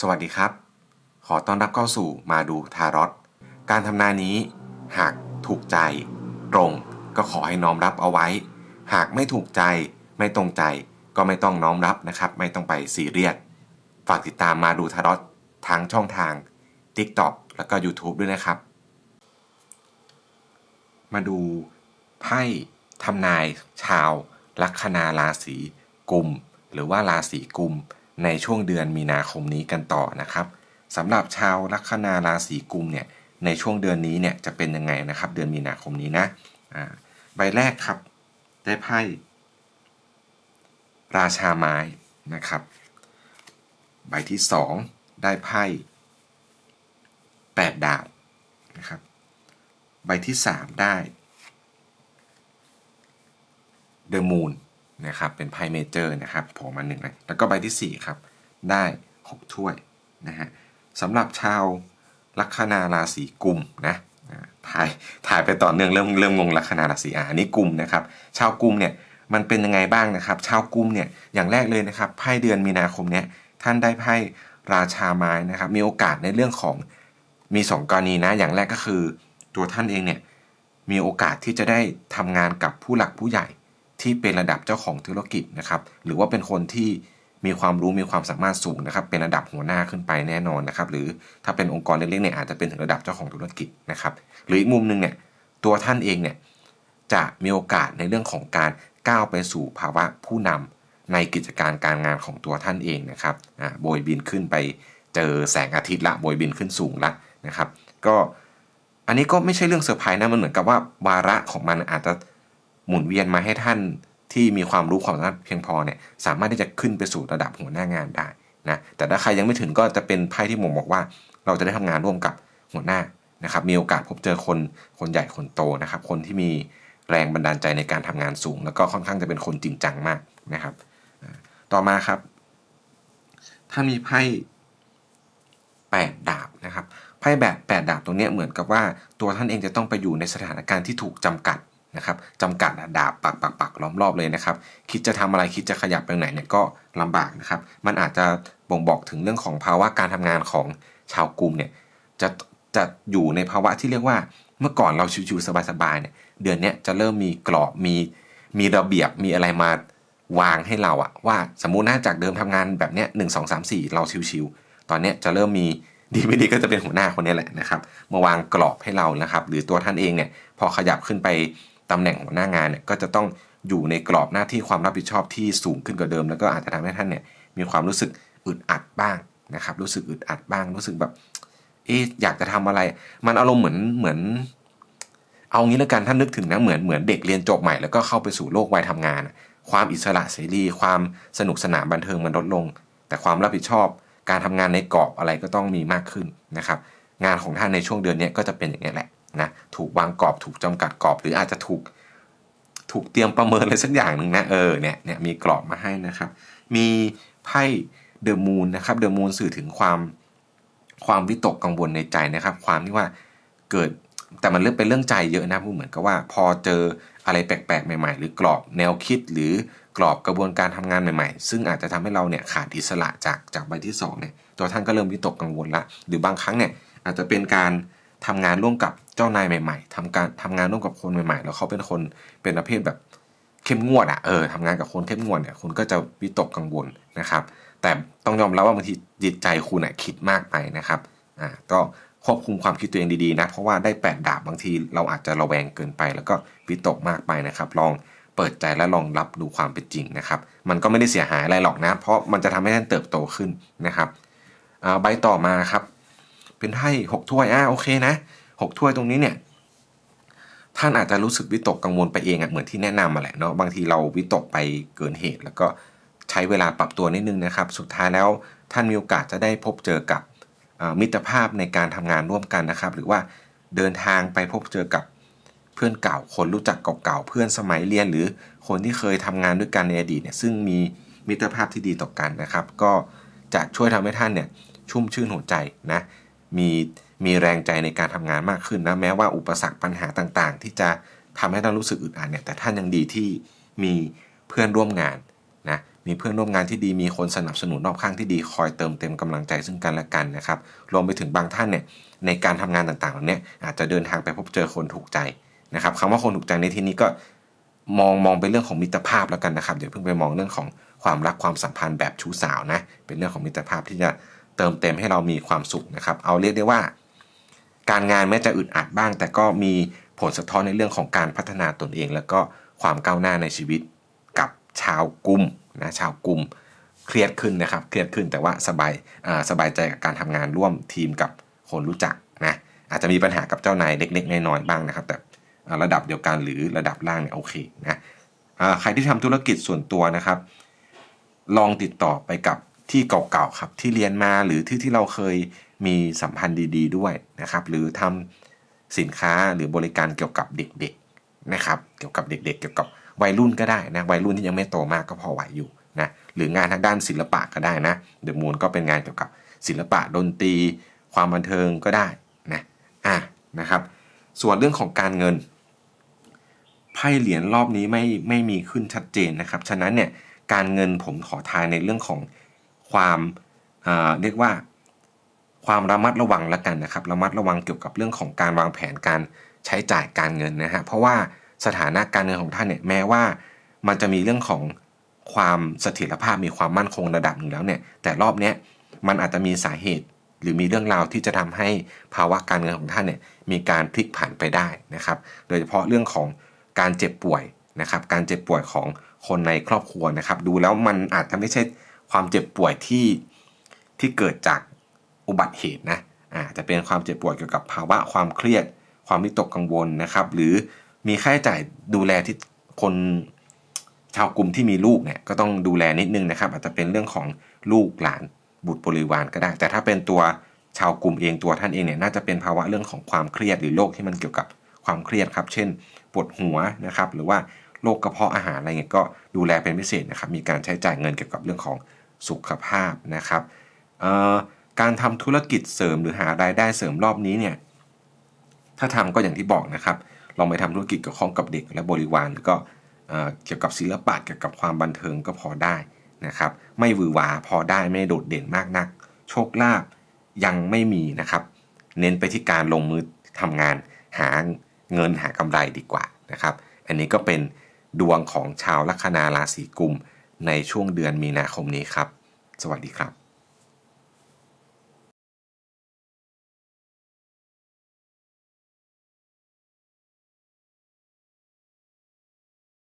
สวัสดีครับ ขอต้อนรับเข้าสู่มาดูทารอตการทำนายนี้ หากถูกใจ ตรงก็ขอให้น้อมรับเอาไว้ หากไม่ถูกใจ ไม่ตรงใจ ก็ไม่ต้องน้อมรับนะครับ ไม่ต้องไปซีเรียสฝากติดตามมาดูทารอตทางช่องทาง TikTok แล้วก็ YouTube ด้วยนะครับ มาดูไพ่ทำนายชาวลัคนาราศีกุม หรือว่าราศีกุม ในช่วงเดือนมีนาคมนี้กันต่อนะครับสำหรับชาวลัคนาราศีกุมเนี่ยในช่วงเดือนนี้เนี่ยจะเป็นยังไงนะครับ เดือนมีนาคมนี้นะใบแรกครับได้ไพ่ราชาไม้นะครับ ใบที่สองได้ไพ่แปดดาบนะครับ ใบที่สามได้เดอะมูน นะครับเป็นไพ่เมเจอร์นะครับโผล่มาหนึ่งนะแล้วก็ใบที่ 4 ครับ ได้ 6 ถ้วยนะฮะสำหรับชาวลัคนาราศีกุมนะถ่ายถ่ายไปต่อเนื่องเริ่มเริ่มงงลัคนาราศีอ่านี้กุมนะครับชาวกุมเนี่ยมันเป็นยังไงบ้างนะครับ ชาวกุมเนี่ยอย่างแรกเลยนะครับไพ่เดือนมีนาคมเนี่ยท่านได้ไพ่ราชาไม้นะครับมีโอกาสในเรื่องของมีสองกรณีนะ อย่างแรกก็คือตัวท่านเองเนี่ยมีโอกาสที่จะได้ทำงานกับผู้หลักผู้ใหญ่ ที่เป็นระดับเจ้าของธุรกิจนะครับ หรือว่าเป็นคนที่มีความรู้มีความสามารถสูงนะครับ เป็นระดับหัวหน้าขึ้นไปแน่นอนนะครับ หรือถ้าเป็นองค์กรเล็กๆเนี่ยอาจจะเป็นถึงระดับเจ้าของธุรกิจนะครับ หรืออีกมุมหนึ่งเนี่ยตัวท่านเองเนี่ยจะมีโอกาสในเรื่องของการก้าวไปสู่ภาวะผู้นำในกิจการการงานของตัวท่านเองนะครับอ่าโบยบินขึ้นไปเจอแสงอาทิตย์ละโบยบินขึ้นสูงละนะครับ ก็อันนี้ก็ไม่ใช่เรื่องเซอร์ไพรส์นะมันเหมือนกับว่าวาระของมันอาจจะ หมุนเวียนมาให้ท่านที่มีความรู้ความสามารถเพียงพอเนี่ยสามารถที่จะขึ้นไปสู่ระดับหัวหน้างานได้นะแต่ถ้าใครยังไม่ถึงก็จะเป็นไพ่ที่ผมบอกว่า เราจะได้ทำงานร่วมกับหัวหน้านะครับมีโอกาสพบเจอคนคนใหญ่คนโตนะครับ คนที่มีแรงบันดาลใจในการทำงานสูง แล้วก็ค่อนข้างจะเป็นคนจริงจังมากนะครับ ต่อมาครับ ถ้ามีไพ่แปดดาบนะครับไพ่แบบแปดดาบตรงนี้เหมือนกับว่าตัวท่านเองจะต้องไปอยู่ในสถานการณ์ที่ถูกจำกัด นะครับจำกัดดาบปักปักปักล้อมรอบเลยนะครับ คิดจะทำอะไรคิดจะขยับไปไหนเนี่ยก็ลำบากนะครับ มันอาจจะบ่งบอกถึงเรื่องของภาวะการทำงานของชาวกลุ่มเนี่ยจะจะอยู่ในภาวะที่เรียกว่าเมื่อก่อนเราชิวๆสบายๆเนี่ยเดือนนี้จะเริ่มมีกรอบมีมีระเบียบมีอะไรมาวางให้เราอะว่าสมมุตินะจากเดิมทำงานแบบเนี้ยหนึ่งสองสามสี่เราชิวๆตอนเนี้ยจะเริ่มมีดีไม่ดีก็จะเป็นหัวหน้าคนนี้แหละนะครับมาวางกรอบให้เรานะครับ หรือตัวท่านเองเนี่ยพอขยับขึ้นไป ตำแหน่งหัวหน้างานเนี่ยก็จะต้องอยู่ในกรอบหน้าที่ความรับผิดชอบที่สูงขึ้นกว่าเดิม แล้วก็อาจจะทำให้ท่านเนี่ยมีความรู้สึกอึดอัดบ้างนะครับ รู้สึกอึดอัดบ้าง รู้สึกแบบเอ๊อยากจะทำอะไร มันอารมณ์เหมือนเหมือน เอางี้แล้วกันท่านนึกถึงนะเหมือนเหมือนเด็กเรียนจบใหม่แล้วก็เข้าไปสู่โลกวัยทำงาน ความอิสระเสรีความสนุกสนานบันเทิงมันลดลง แต่ความรับผิดชอบการทำงานในกรอบอะไรก็ต้องมีมากขึ้นนะครับ งานของท่านในช่วงเดือนนี้ก็จะเป็นอย่างนี้แหละ นะถูกวางกรอบถูกจำกัดกรอบ หรืออาจจะถูกถูกเตรียมประเมินอะไรสักอย่างหนึ่งนะเออเนี่ยเนี่ยมีกรอบมาให้นะครับ มีไพ่เดอะมูนนะครับเดอะมูนสื่อถึงความความวิตกกังวลในใจนะครับ ความที่ว่าเกิดแต่มันเรื่องเป็นเรื่องใจเยอะนะพูดเหมือนกับว่า พอเจออะไรแปลกๆ ใหม่ ๆ หรือกรอบแนวคิดหรือกรอบกระบวนการทำงานใหม่ๆ ซึ่งอาจจะทำให้เราเนี่ยขาดอิสระจากจากใบที่สองเนี่ยตัวท่านก็เริ่มวิตกกังวลละหรือบางครั้งเนี่ยอาจจะเป็นการ ทำงานร่วมกับเจ้านายใหม่ ๆทำการทำงานร่วมกับคนใหม่ๆ แล้วเขาเป็นคนเป็นประเภทแบบเข้มงวดอะเออทำงานกับคนเข้มงวดเนี่ยคุณก็จะวิตกกังวลนะครับ แต่ต้องยอมรับว่าบางทีจิตใจคุณอะคิดมากไปนะครับอ่าก็ควบคุมความคิดตัวเองดีๆนะเพราะว่าได้แปดดาบบางทีเราอาจจะระแวงเกินไป แล้วก็วิตกมากไปนะครับ ลองเปิดใจและลองรับดูความเป็นจริงนะครับ มันก็ไม่ได้เสียหายอะไรหรอกนะ เพราะมันจะทำให้ท่านเติบโตขึ้นนะครับอ่าใบต่อมาครับ เป็นไพ่หกถ้วยอ่าโอเคนะหกถ้วยตรงนี้เนี่ยท่านอาจจะรู้สึกวิตกกังวลไปเองอะเหมือนที่แนะนำมาแหละเนาะบางทีเราวิตกไปเกินเหตุ แล้วก็ใช้เวลาปรับตัวนิดนึงนะครับ สุดท้ายแล้วท่านมีโอกาสจะได้พบเจอกับมิตรภาพในการทำงานร่วมกันนะครับ หรือว่าเดินทางไปพบเจอกับเพื่อนเก่า คนรู้จักเก่าๆเพื่อนสมัยเรียน หรือคนที่เคยทำงานด้วยกันในอดีตเนี่ยซึ่งมีมิตรภาพที่ดีต่อกันนะครับ ก็จะช่วยทำให้ท่านเนี่ยชุ่มชื่นหัวใจนะ มีมีแรงใจในการทำงานมากขึ้นนะแม้ว่าอุปสรรคปัญหาต่างๆ ที่จะทำให้ท่านรู้สึกอึดอัดเนี่ยแต่ท่านยังดีที่มีเพื่อนร่วมงานนะมีเพื่อนร่วมงานที่ดีมีคนสนับสนุนรอบข้างที่ดีคอยเติมเต็มกำลังใจซึ่งกันและกันนะครับรวมไปถึงบางท่านเนี่ยในการทำงานต่างๆเหล่านี้อาจจะเดินทางไปพบเจอคนถูกใจนะครับคำว่าคนถูกใจในที่นี้ก็มองมองเป็นเรื่องของมิตรภาพแล้วกันนะครับอย่าเพิ่งไปมองเรื่องของความรักความสัมพันธ์แบบชู้สาวนะเป็นเรื่องของมิตรภาพที่จะ เติมเต็มให้เรามีความสุขนะครับ เอาเรียกได้ว่า การงานแม้จะอึดอัดบ้าง แต่ก็มีผลสะท้อนในเรื่องของการพัฒนาตนเอง แล้วก็ความก้าวหน้าในชีวิตกับชาวกลุ่มนะชาวกลุ่มเครียดขึ้นนะครับเครียดขึ้นแต่ว่าสบายสบายใจกับการทำงานร่วมทีมกับคนรู้จักนะอาจจะมีปัญหากับเจ้านายเล็กๆน้อยๆบ้างนะครับ แต่ระดับเดียวกันหรือระดับล่างเนี่ยโอเคนะใครที่ทำธุรกิจส่วนตัวนะครับ ลองติดต่อไปกับ ที่เก่าๆครับที่เรียนมาหรือที่ที่เราเคยมีสัมพันธ์ดี ๆ ด้วยนะครับ หรือทำสินค้าหรือบริการเกี่ยวกับเด็กๆนะครับ เกี่ยวกับเด็ก ๆ เกี่ยวกับวัยรุ่นก็ได้นะวัยรุ่นที่ยังไม่โตมากก็พอไหวอยู่นะหรืองานทางด้านศิลปะก็ได้นะเดอะมูนก็เป็นงานเกี่ยวกับศิลปะดนตรี ความบันเทิงก็ได้นะอะนะครับ ส่วนเรื่องของการเงินไพ่เหรียญรอบนี้ไม่ไม่มีขึ้นชัดเจนนะครับ ฉะนั้นเนี่ยการเงินผมขอทายในเรื่องของ ความเอ่อเรียกว่าความระมัดระวังแล้วกันนะครับระมัดระวังเกี่ยวกับเรื่องของการวางแผนการใช้จ่ายการเงินนะฮะเพราะว่าสถานะการเงินของท่านเนี่ยแม้ว่ามันจะมีเรื่องของความเสถียรภาพมีความมั่นคงระดับหนึ่งแล้วเนี่ยแต่รอบเนี้ยมันอาจจะมีสาเหตุหรือมีเรื่องราวที่จะทำให้ภาวะการเงินของท่านเนี่ยมีการพลิกผันไปได้นะครับ โดยเฉพาะเรื่องของการเจ็บป่วยนะครับ การเจ็บป่วยของคนในครอบครัวนะครับ ดูแล้วมันอาจจะไม่ใช่ ความเจ็บป่วยที่ที่เกิดจากอุบัติเหตุนะอาจจะเป็นความเจ็บป่วยเกี่ยวกับภาวะความเครียด ความวิตกกังวลนะครับ หรือมีค่าใช้จ่ายดูแลที่คนชาวกลุ่มที่มีลูกเนี่ยก็ต้องดูแลนิดนึงนะครับ อาจจะเป็นเรื่องของลูกหลานบุตรบริวารก็ได้ แต่ถ้าเป็นตัวชาวกลุ่มเองตัวท่านเองเนี่ยน่าจะเป็นภาวะเรื่องของความเครียดหรือโรคที่มันเกี่ยวกับความเครียดครับ เช่น ปวดหัวนะครับ หรือว่าโรคกระเพาะอาหารอะไรเงี้ยก็ดูแลเป็นพิเศษนะครับ มีการใช้จ่ายเงินเกี่ยวกับเรื่องของ สุขภาพนะครับการทำธุรกิจเสริมหรือหารายได้เสริมรอบนี้เนี่ยถ้าทำก็อย่างที่บอกนะครับลองไปทำธุรกิจเกี่ยวข้องกับเด็กและบริวารก็เกี่ยวกับศิลปะเกี่ยวกับความบันเทิงก็พอได้นะครับ ไม่วือหวาพอได้ไม่โดดเด่นมากนัก โชคลาภยังไม่มีนะครับ เน้นไปที่การลงมือทำงานหาเงินหากำไรดีกว่านะครับ อันนี้ก็เป็นดวงของชาวลัคนาราศีกุม ในช่วงเดือนมีนาคมนี้ครับ สวัสดีครับ